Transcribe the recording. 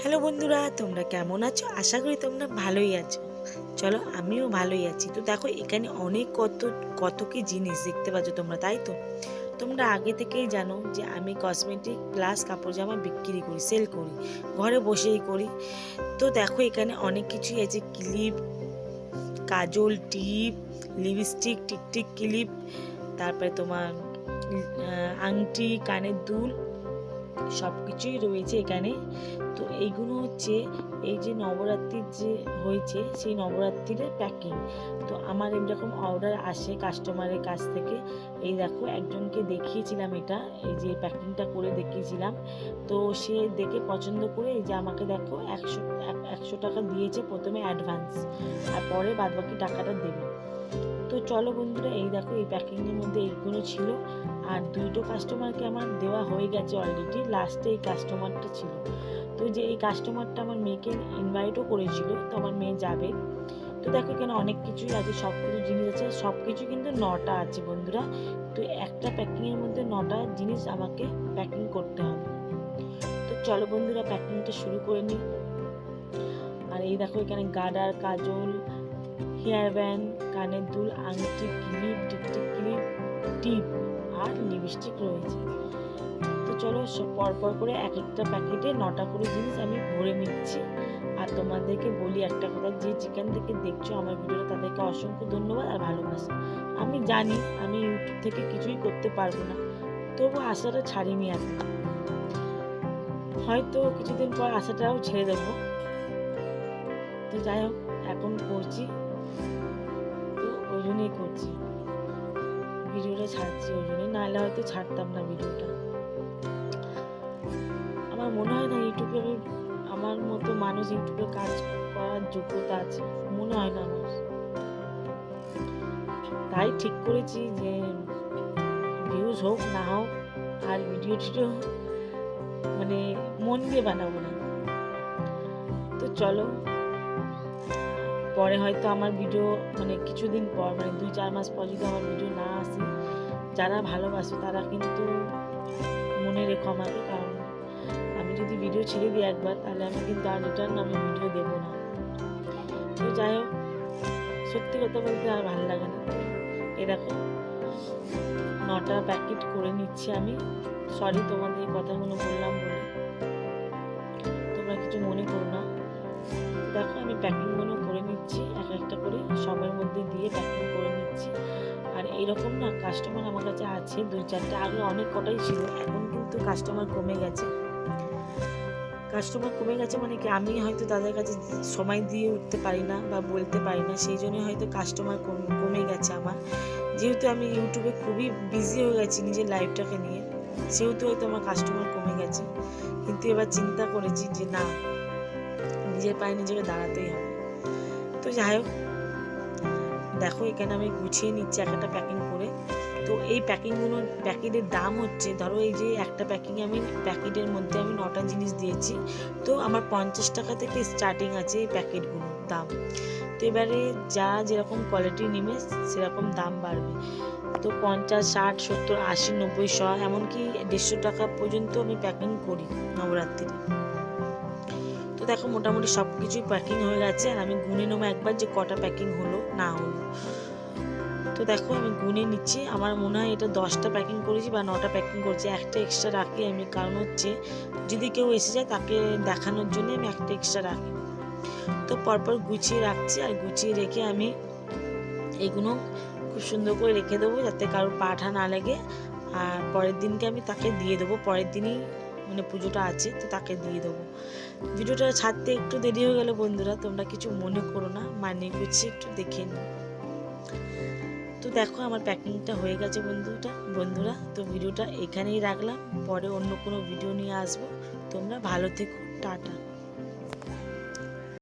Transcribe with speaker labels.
Speaker 1: Hello বন্ধুরা, তোমরা কেমন আছো? আশা করি তোমরা ভালোই আছো। চলো, আমিও ভালোই আছি। তো দেখো, এখানে অনেক কত কত কি জিনিস দেখতে পাচ্ছ তোমরা, তাই তো? তোমরা আগে থেকেই জানো যে আমি কসমেটিক প্লাস কাপড় জামা বিক্রি করি সেল করি, ঘরে বসেই করি। তো দেখো, এখানে অনেক কিছুই আছে ক্লিপ কাজল টিপ লিপস্টিক টিকটিক ক্লিপ তারপরে তোমার আংটি, কানের দুল সব কিছুই রয়েছে এখানে। তো এইগুলো হচ্ছে এই যে নবরাত্রির যে হয়েছে, সেই নবরাত্রির প্যাকিং তো আমার এরকম অর্ডার আসে কাস্টমারের কাছ থেকে। এই দেখো, একজনকে দেখিয়েছিলাম এটা, এই যে প্যাকিংটা করে দেখিয়েছিলাম। তো সে দেখে পছন্দ করে, এই যে আমাকে দেখো একশো একশো টাকা দিয়েছে প্রথমে অ্যাডভান্স আর পরে বাদবাকি টাকাটা দেবে। তো চলো বন্ধুরা, এই দেখো, এই প্যাকিংয়ের মধ্যে এইগুলো ছিল। আর দুটো কাস্টমারকে আমার দেওয়া হয়ে গেছে অলরেডি লাস্টে এই কাস্টমারটা ছিল। তো যে এই কাস্টমারটা আমার মেয়েকে ইনভাইটও করেছিল, তো আমার মেয়ে যাবে। তো দেখো এখানে অনেক কিছুই আছে সব কিছু জিনিস আছে সব কিছু কিন্তু নটা আছে বন্ধুরা। তো একটা প্যাকিংয়ের মধ্যে নটা জিনিস আমাকে প্যাকিং করতে হবে। তো চলো বন্ধুরা প্যাকিংটা শুরু করে নিই। আর এই দেখো এখানে গাডার, কাজল হেয়ার ব্যান্ড, কানের দুল আংটি ক্লিপ টিকটিক ক্লিপ, টিপ আর লিপস্টিক রয়েছে। তো চলো পরপর করে এক একটা প্যাকেটে নটা করে জিনিস আমি ভরে নিচ্ছি। আর তোমাদেরকে বলি একটা কথা, যে যেখান থেকে দেখছ আমার ভিডিওটা, তাদেরকে অসংখ্য ধন্যবাদ আর ভালোবাসা। আমি জানি আমি ইউটিউব থেকে কিছুই করতে পারব না, তবু আশাটা ছাড়িনি আমি। হয়তো কিছুদিন পর আশাটাও ছেড়ে দেবো। তো যাই হোক, এখন করছি। জন্যই করছি। ভিডিওটা ছাড়ছি ওই জন্যই। নাহলে হয়তো ছাড়তাম না ভিডিওটা। আমার মনে হয় না ইউটিউবে আমি আমার মতো মানুষ ইউটিউবে কাজ করার যোগ্যতা আছে। মনে হয় না আমার। তাই ঠিক করেছি যে ভিউজ হোক, না হোক, আর ভিডিও টিডিও মানে মন দিয়ে বানাবো না। তো চলো পরে হয়তো আমার ভিডিও মানে কিছুদিন পর মানে দুই, চার মাস পর যদি আমার ভিডিও না আসে, যারা ভালোবাসে তারা কিন্তু মনে রেখো আমাকে কারণ আমি যদি ভিডিও ছেড়ে দিই একবার, তাহলে আমি কিন্তু আর রিটার্ন আমি ভিডিও দেবো না। তো যাই হোক, সত্যি কথা বলতে আর ভালো লাগে না। এ দেখো, নটা প্যাকেট করে নিচ্ছি আমি। সরি তোমাদের কথাগুলো বললাম বলে। তোমরা কিছু মনে করো না। দেখো, আমি প্যাকিংগুলো করে নিচ্ছি, এক একটা করে সবার মধ্যে দিয়ে প্যাকিং করে নিচ্ছি। আর এইরকম না কাস্টমার আমার কাছে আছে, দুই চারটে, আগে অনেক কটাই ছিল, এখন কিন্তু কাস্টমার কমে গেছে। কাস্টমার কমে গেছে মানে কি, আমি হয়তো তাদের কাছে সময় দিয়ে উঠতে পারি না বা বলতে পারি না, সেই জন্য হয়তো কাস্টমার কমে গেছে আমার। যেহেতু আমি ইউটিউবে খুবই বিজি হয়ে গেছি নিজের লাইফটাকে নিয়ে, সেহেতু হয়তো আমার কাস্টমার কমে গেছে। কিন্তু এবার চিন্তা করেছি যে না নিজের পায়ে নিজেকে দাঁড়াতেই হবে। তো যাই হোক, দেখো এখানে আমি গুছিয়ে নিচ্ছি এক একটা প্যাকিং করে। তো এই প্যাকিংগুলো প্যাকেটের দাম হচ্ছে, ধরো এই যে একটা প্যাকিংয়ে আমি প্যাকেটের মধ্যে আমি নটা জিনিস দিয়েছি। তো আমার পঞ্চাশ টাকা থেকে স্টার্টিং আছে এই প্যাকেটগুলোর দাম। তো এবারে যা যেরকম কোয়ালিটি নেবে, সেরকম দাম বাড়বে। তো পঞ্চাশ, ষাট, সত্তর, আশি, নব্বই, শ, এমনকি দেড়শো টাকা পর্যন্ত আমি প্যাকিং করি নবরাত্রিতে। দেখো মোটামুটি সব কিছুই প্যাকিং হয়ে গেছে আর আমি গুনে নেব একবার যে কটা প্যাকিং হলো, না হলো। তো দেখো আমি গুনে নিচ্ছি, আমার মনে হয় এটা দশটা প্যাকিং করেছি বা নটা প্যাকিং করেছি, একটা এক্সট্রা রাখি আমি, কারণ হচ্ছে যদি কেউ এসে যায় তাকে দেখানোর জন্য আমি একটা এক্সট্রা রাখি। তো পরপর গুছিয়ে রাখছি আর গুছিয়ে রেখে আমি এগুলো খুব সুন্দর করে রেখে দেবো যাতে কারোর পাঠা না লাগে। আর পরের দিনকে আমি তাকে দিয়ে দেবো, পরের দিনই মানে পুজোটা আছে, তো তাকে দিয়ে দেবো। ভিডিওটা ছাড়তে একটু দেরি হয়ে গেল বন্ধুরা, তোমরা কিছু মনে করো না মানে গুছিয়ে একটু দেখে নিও। তো দেখো আমার প্যাকিংটা হয়ে গেছে বন্ধুটা। বন্ধুরা, তো ভিডিওটা এখানেই রাখলাম, পরে অন্য কোনো ভিডিও নিয়ে আসব। তোমরা ভালো থেকো, টাটা।